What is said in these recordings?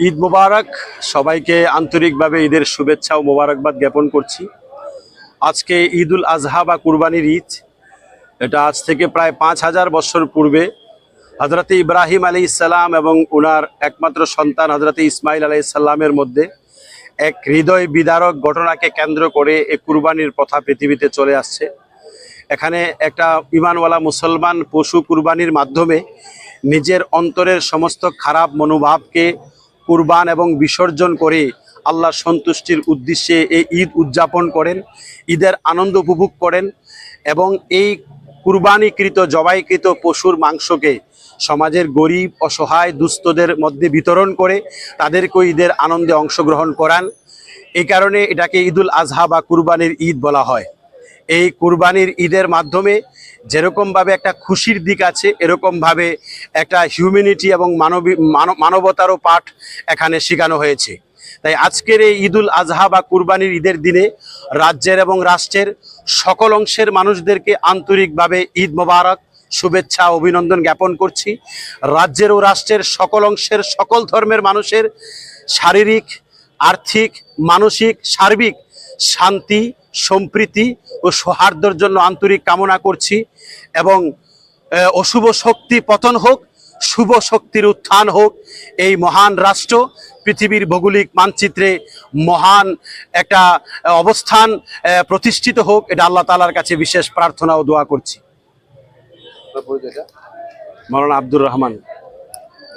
ঈদ মোবারক। সবাইকে আন্তরিকভাবে ঈদের শুভেচ্ছা ও মোবারকবাদ জ্ঞাপন করছি। আজকে ঈদুল আজহা বা কুরবানির ঈদ। এটা আজ থেকে প্রায় পাঁচ হাজার বছর পূর্বে হজরতে ইব্রাহিম আলী ইসাল্লাম এবং ওনার একমাত্র সন্তান হজরতে ইসমাইল আলী ইসাল্লামের মধ্যে এক হৃদয় বিদারক ঘটনাকে কেন্দ্র করে এই কুরবানির প্রথা পৃথিবীতে চলে আসছে। এখানে একটা ইমানওয়ালা মুসলমান পশু কুরবানির মাধ্যমে নিজের অন্তরের সমস্ত খারাপ মনোভাবকে কুরবান এবং বিসর্জন করে আল্লাহ সন্তুষ্টির উদ্দেশ্যে এই ঈদ উদযাপন করেন, ঈদের আনন্দ উপভোগ করেন এবং এই কুরবানিকৃত, জবাইকৃত পশুর মাংসকে সমাজের গরিব, অসহায় দুস্থদের মধ্যে বিতরণ করে তাদেরকে ঈদের আনন্দে অংশগ্রহণ করান। এই কারণে এটাকে ঈদুল আজহা বা কুরবানির ঈদ বলা হয়। এই কুরবানির ঈদের মাধ্যমে যেরকমভাবে একটা খুশির দিক আছে এরকমভাবে একটা হিউম্যানিটি এবং মানবী, মানব- মানবতারও পাঠ এখানে শেখানো হয়েছে। তাই আজকের এই ঈদুল আজহা বা কুরবানির ঈদের দিনে রাজ্যের এবং রাষ্ট্রের সকল অংশের মানুষদেরকে আন্তরিকভাবে ঈদ মোবারক, শুভেচ্ছা অভিনন্দন জ্ঞাপন করছি। রাজ্যের ও রাষ্ট্রের সকল অংশের সকল ধর্মের মানুষের শারীরিক, আর্থিক, মানসিক, সার্বিক শান্তি সম্প্রীতি ও সৌহার্দ্যর জন্য আন্তরিক কামনা করছি এবং আহ, অশুভ শক্তি পতন হোক শুভ শক্তির উত্থান হোক এই মহান রাষ্ট্র পৃথিবীর ভৌগোলিক মানচিত্রে মহান একটা আহ, অবস্থান আহ, প্রতিষ্ঠিত হোক এটা আল্লাহ তালার কাছে বিশেষ প্রার্থনা ও দোয়া করছি মৌলানা আব্দুর রহমান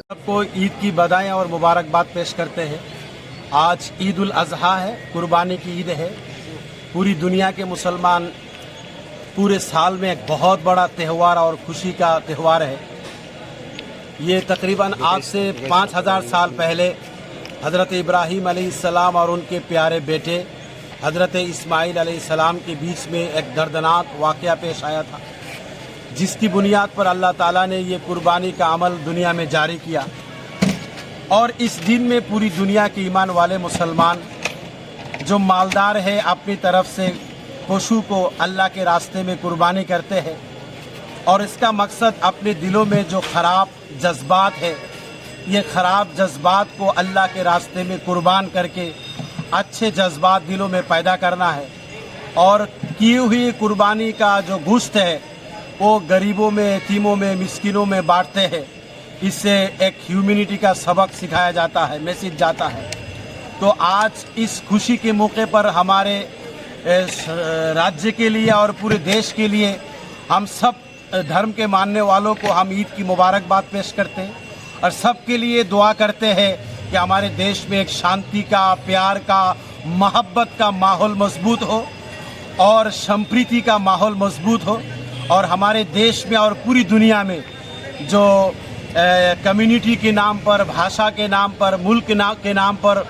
सबको ईद की बधाई और मुबारकबाद पेश करते हैं आज ईद उल अजहा है कुर्बानी की ईद है पूरी दुनिया के मुसलमान पूरे साल में एक बहुत बड़ा त्यौहार और खुशी का त्यौहार है। ये तकरीबन आज से पाँच हज़ार साल पहले हज़रत इब्राहीम अलैहिस्सलाम और उनके प्यारे बेटे हज़रत इस्माईल अलैहिस्सलाम के बीच में एक दर्दनाक वाक़ पेश आया था, जिसकी बुनियाद पर अल्लाह ताला ने ये कुर्बानी का अमल दुनिया में जारी किया। और इस दिन में पूरी दुनिया के ईमान वाले मुसलमान जो मालदार है, अपनी तरफ़ से पशु को अल्लाह के रास्ते में कुर्बानी करते हैं और इसका मकसद अपने दिलों में जो ख़राब जज्बात है, ये ख़राब जज्बात को अल्लाह के रास्ते में कुर्बान करके अच्छे जज्बात दिलों में पैदा करना है और की हुई कुर्बानी का जो गुश्त है, वो गरीबों में, यतीमों में, मिस्किनों में बांटते हैं। इससे एक ह्यूमिनिटी का सबक सिखाया जाता है, मैसेज जाता है। तो आज इस खुशी के मौके पर हमारे राज्य के लिए और पूरे देश के लिए हम सब धर्म के मानने वालों को हम ईद की मुबारकबाद पेश करते हैं और सबके लिए दुआ करते हैं कि हमारे देश में एक शांति का, प्यार का, मोहब्बत का माहौल मज़बूत हो और संप्रीति का माहौल मज़बूत हो और हमारे देश में और पूरी दुनिया में जो कम्युनिटी के नाम पर, भाषा के नाम पर, मुल्क के नाम पर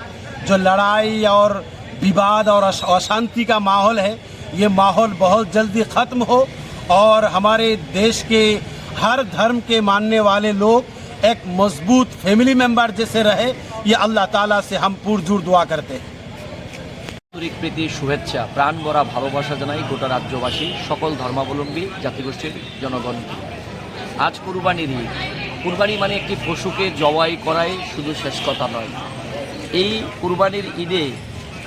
जो लड़ाई और विवाद और अश- अशांति का माहौल है ये माहौल बहुत जल्दी ख़त्म हो और हमारे देश के हर धर्म के मानने वाले लोग एक मजबूत फैमिली मेंबर जैसे रहे ये अल्लाह ताला से हम पुरजोर दुआ करते हैं আন্তরিক প্রীতি শুভেচ্ছা প্রাণ ভরা ভালোবাসা জানাই গোটা রাজ্যবাসী সকল ধর্মাবলম্বী জাতিগোষ্ঠীর জনগণকে আজ কুরবানির ঈদ কুরবানি মানে একটি পশুকে জবাই করাই শুধু শেষ কথা নয় এই কুরবানির ঈদে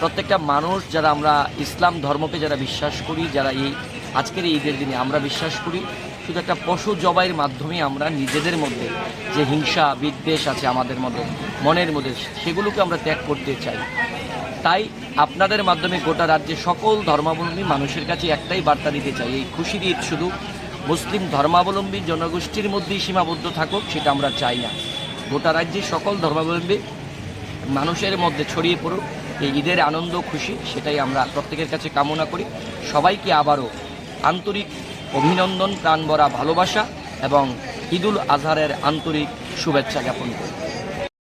প্রত্যেকটা মানুষ, যারা আমরা ইসলাম ধর্মকে যারা বিশ্বাস করি, যারা এই আজকের এই ঈদের দিনে আমরা বিশ্বাস করি, শুধু একটা পশু জবাইয়ের মাধ্যমে আমরা নিজেদের মধ্যে যে হিংসা, বিদ্বেষ আছে আমাদের মধ্যে, মনের মধ্যে, সেগুলোকে আমরা ত্যাগ করতে চাই। তাই আপনাদের মাধ্যমে গোটা রাজ্যে সকল ধর্মাবলম্বী মানুষের কাছে একটাই বার্তা দিতে চাই, এই খুশির ঈদ শুধু মুসলিম ধর্মাবলম্বী জনগোষ্ঠীর মধ্যেই সীমাবদ্ধ থাকুক, সেটা আমরা চাই না। গোটা রাজ্যে সকল ধর্মাবলম্বী মানুষের মধ্যে ছড়িয়ে পড়ুক, এই ঈদের আনন্দ, খুশি, সেটাই আমরা প্রত্যেকের কাছে কামনা করি। সবাইকে আবারও আন্তরিক অভিনন্দন প্রাণভরা ভালোবাসা এবং ঈদুল আজহারের আন্তরিক শুভেচ্ছা জ্ঞাপন করি।